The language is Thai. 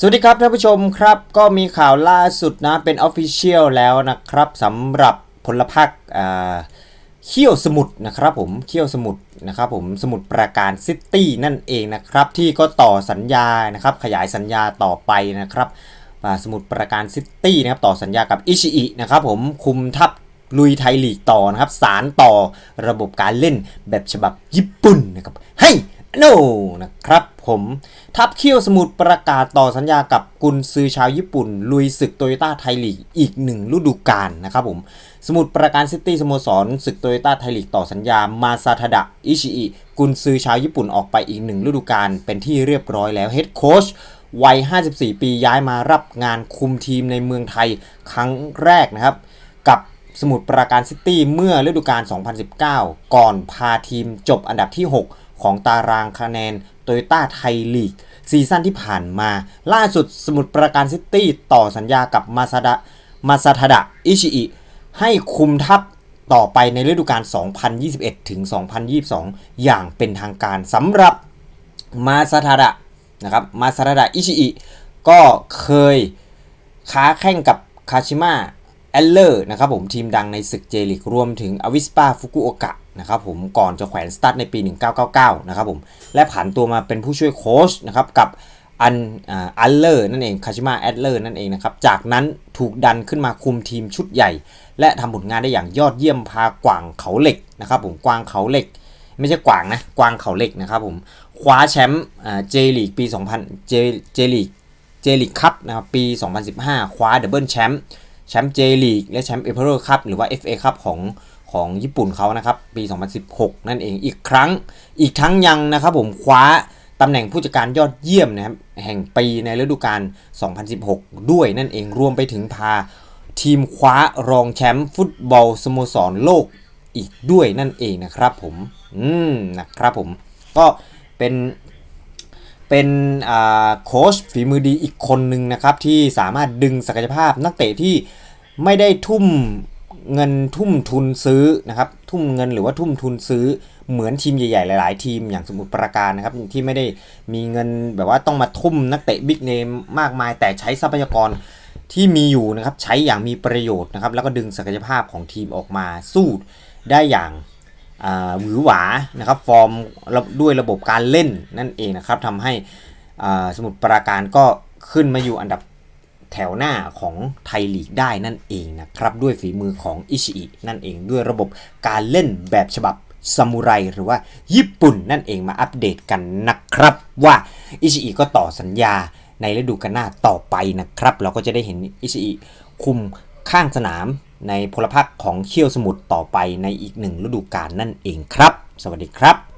สวัสดีครับท่านผู้ชมครับก็มีข่าวล่าสุดนะเป็น Official แล้วนะครับสำหรับพลพรรคอ่าเขี้ยวสมุทรนะครับผมเขี้ยวสมุทรนะครับผมสมุทรปราการซิตี้นั่นเองนะครับที่ก็ต่อสัญญานะครับขยายสัญญาต่อไปนะครับสมุทรปราการซิตี้นะครับต่อสัญญากับอิชิอินะครับผมคุมทัพลุยไทยลีกต่อนะครับสารต่อระบบการเล่นแบบฉบับญี่ปุ่นนะครับให้โนนะครับ ผม ทัพเขี้ยวสมุทรประกาศต่อสัญญากับกุนซือชาวญี่ปุ่น ลุยศึกโตโยต้าไทยลีกอีกหนึ่งฤดูกาลนะครับผม สมุทรประการซิตี้สโมสรศึกโตโยต้าไทยลีกต่อสัญญามาซาทดะอิชิอิกุนซือชาวญี่ปุ่นออกไปอีกหนึ่งฤดูกาลเป็นที่เรียบร้อยแล้วเฮดโค้ชวัย 54 ปีย้ายมารับงานคุมทีมในเมืองไทยครั้งแรกนะครับ กับสมุทรปราการซิตี้เมื่อฤดูกาล 2019 ก่อนพาทีมจบอันดับที่ 6 ของตารางคะแนนโตโยต้าไทยลีกซีซั่นที่ผ่านมา ล่าสุดสมุทรปราการซิตี้ต่อสัญญากับมาซาดะมาซาทดะอิชิอิให้คุมทัพต่อไปในฤดูกาล 2021 ถึง 2022 อย่างเป็นทางการสำหรับมาซาทาดะนะครับมาซาทาดะอิชิอิก็เคยค้าแข่งกับคาชิมะแอลเลอร์นะครับผมทีมดังในศึกเจลิกรวมถึงอวิสปาฟุกุโอกะ นะครับผมก่อนจะแขวนสตาร์ทในปี 1999 นะครับผมและผันตัวมาเป็นผู้ช่วยโค้ชนะครับกับอันอัลเลอร์นั่นเองคาชิมะแอลเลอร์นั่นเองนะครับจากนั้นถูกดันขึ้นมาคุมทีมชุดใหญ่ และทำผลงานได้อย่างยอดเยี่ยมพากวางเขาเหล็กนะครับผมกวางเขาเหล็ก ไม่ใช่กวางนะกวางเขาเหล็กนะครับผมคว้าแชมป์เจลีกปี 2000 เจเจลีกเจลีกคัพนะครับปี 2015 คว้าดับเบิลแชมป์แชมป์เจลีกและแชมป์เอเ r อร์คัพหรือว่า FA คัพของ ของญี่ปุ่นเขานะครับปี 2016 นั่นเองอีกครั้งอีกทั้งยังนะครับผมคว้าตำแหน่งผู้จัดการยอดเยี่ยมนะครับแห่งปีในฤดูกาล 2016 ด้วยนั่นเองรวมไปถึงพาทีมคว้ารองแชมป์ฟุตบอลสโมสรโลกอีกด้วยนั่นเองนะครับผมอืมนะครับผมก็เป็นเป็นอ่าโค้ชฝีมือดีอีกคนหนึ่งนะครับที่สามารถดึงศักยภาพนักเตะที่ไม่ได้ทุ่ม เงินทุ่มทุนซื้อนะครับ ทุ่มเงินหรือว่าทุ่มทุนซื้อเหมือนทีมใหญ่ๆหลาย ๆ ทีมอย่างสมุทรปราการนะครับที่ไม่ได้มีเงินแบบว่าต้องมาทุ่มนักเตะบิ๊กเนมมากมาย แต่ใช้ทรัพยากรที่มีอยู่นะครับใช้อย่างมีประโยชน์นะครับ แล้วก็ดึงศักยภาพของทีมออกมาสู้ได้อย่างหวือหวานะครับฟอร์มด้วยระบบการเล่นนั่นเองนะครับทำให้สมุทรปราการก็ขึ้นมาอยู่อันดับ แถวหน้าของไทยลีกได้นั่นเองนะครับ ด้วยฝีมือของอิชิอินั่นเองด้วยระบบการเล่นแบบฉบับซามูไรหรือว่าญี่ปุ่นนั่นเองมาอัปเดตกันนะครับ ว่าอิชิอิก็ต่อสัญญาในฤดูกาลหน้าต่อไปนะครับ เราก็จะได้เห็นอิชิอิคุมข้างสนามในพลพรรคของเขี้ยวสมุทรต่อไปในอีกหนึ่งฤดูกาลนั่นเองครับ สวัสดีครับ